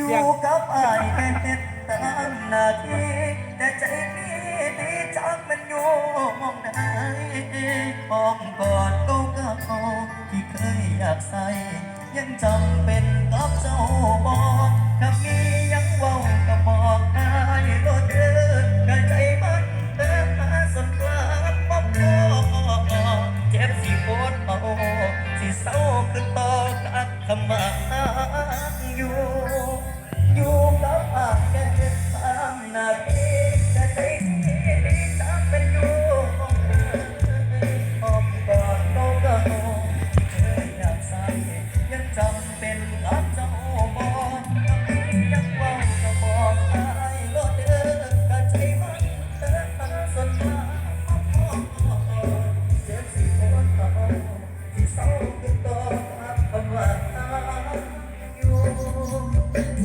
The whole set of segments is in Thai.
อยู่กับอายเต็ดตามหนาทีแต่ใจนี้ดีจักมันอยู่มองได้อ้อมกอดเก่าที่เคยอยากใส่ ยังจำเป็นกับเจ้าบอกถ้ามียังเว้าก็บอกได้โลดเด้อกะใจมันเดินมาสนกลางป๊อบโลเจ็บสิปวดเอาสิเศร้าคือต่อกับคำว่าอยู่อยู่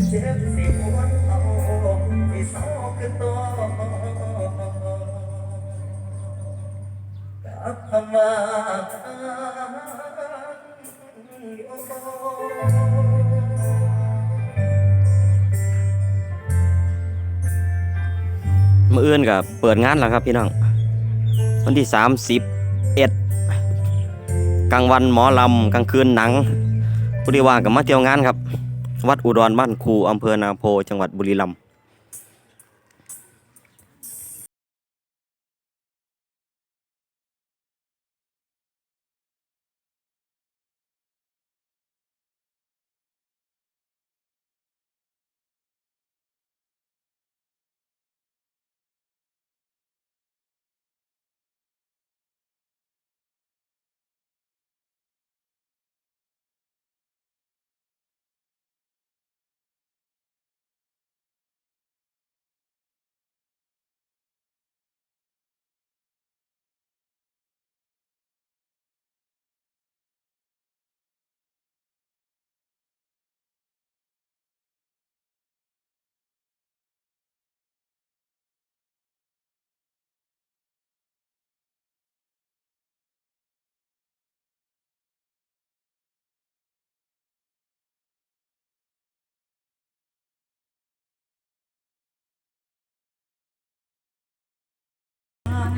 เจ็บสิปวดเขาที่เศร้าคือต่อกับคำว่าอยู่มื่ออื่นกับเปิดงานแล้วครับพี่น้อง วันที่สามสิบเอ็ดกลางวันหมอลำกลางคืนหนังผู้ที่ว่ากับมาเที่ยวงานครับ วัดอุดรบ้านครูอำเภอนาโพจังหวัดบุรีรัมย์